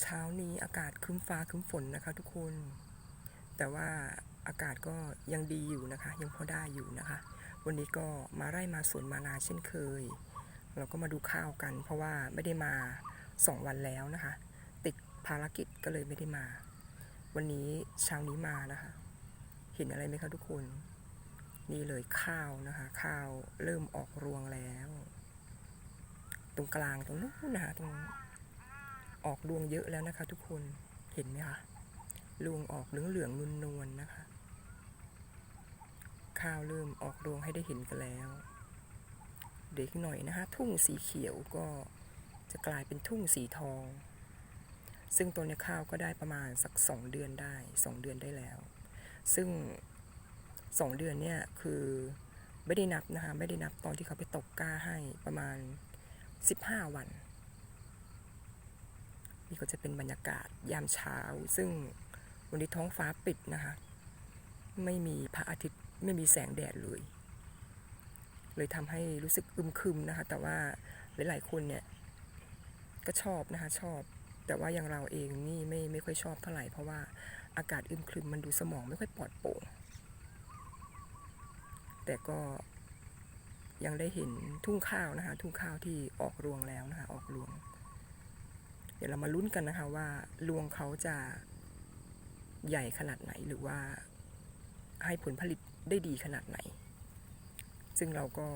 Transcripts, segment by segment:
เช้านี้อากาศครึ้มฟ้าครึ้มฝนนะคะ ทุกคน แต่ว่าอากาศก็ยังดีอยู่นะคะ ยังพอได้อยู่นะคะ วันนี้ก็มาไร่มาสวนมานาเช่นเคย เราก็มาดูข้าวกัน เพราะว่าไม่ได้มาสองวันแล้วนะคะ ติดภารกิจก็เลยไม่ได้มา วันนี้เช้านี้มานะคะ เห็นอะไรไหมคะทุกคน นี่เลยข้าวนะคะ ข้าวเริ่มออกรวงแล้ว ตรงกลางตรงนู้นนะคะตรง ออกรวงเยอะแล้วนะคะ ทุกคนเห็นไหมคะรวงออกเหลืองเหลืองนวลนวลนะคะ ข้าวเริ่มออกรวงให้ได้เห็นกันแล้ว เด็กหน่อยนะคะ ทุ่งสีเขียวก็จะกลายเป็นทุ่งสีทอง ซึ่งตัวเนี้ยข้าวก็ได้ประมาณสักสองเดือนได้สองเดือนได้แล้ว ซึ่งสองเดือนเนี่ยคือไม่ได้นับนะคะ ไม่ได้นับตอนที่เขาไปตกกล้าให้ประมาณสิบห้าวัน นี่ก็จะเป็นบรรยากาศยามเช้า ซึ่งวันนี้ท้องฟ้าปิดนะคะ ไม่มีพระอาทิตย์ไม่มีแสงแดดเลย เลยทำให้รู้สึกอึมครึมนะคะ แต่ว่าหลาย ๆ คนเนี่ยก็ชอบนะคะชอบ แต่ว่าอย่างเราเองนี่ไม่ไม่ค่อยชอบเท่าไหร่เพราะว่าอากาศอึมครึมมันดูสมองไม่ค่อยปลอดโปร่ง แต่ก็ยังได้เห็นทุ่งข้าวนะคะ ทุ่งข้าวที่ออกรวงแล้วนะคะ ออกรวง ดี๋ยวเรามาลุ้นกันนะคะว่ารวงเขาจะใหญ่ขนาดไหนหรือว่าให้ผลผลิตได้ดีขนาดไหน ซึ่งเราก็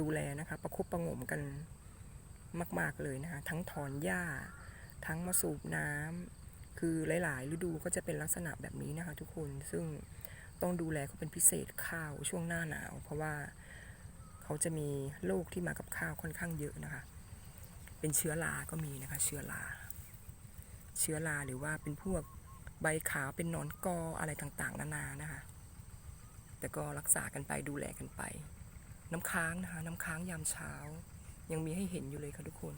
ดูแลนะคะประคบประงมกันมาก ๆเลยนะคะ ทั้งถอนหญ้า ทั้งมาสูบน้ำคือหลาย ๆ ฤดูก็จะเป็นลักษณะแบบนี้นะคะ ทุกคนซึ่งต้องดูแลเขาเป็นพิเศษข้าวช่วงหน้าหนาว เพราะว่าเขาจะมีโรคที่มากับข้าวค่อนข้างเยอะนะคะ เป็นเชื้อราก็มีนะคะ เชื้อรา เชื้อราหรือว่าเป็นพวกใบขาวเป็นนอนกออะไรต่างๆ นานานะคะ แต่ก็รักษากันไปดูแลกันไป น้ำค้างนะคะ น้ำค้างยามเช้า ยังมีให้เห็นอยู่เลยค่ะทุกคน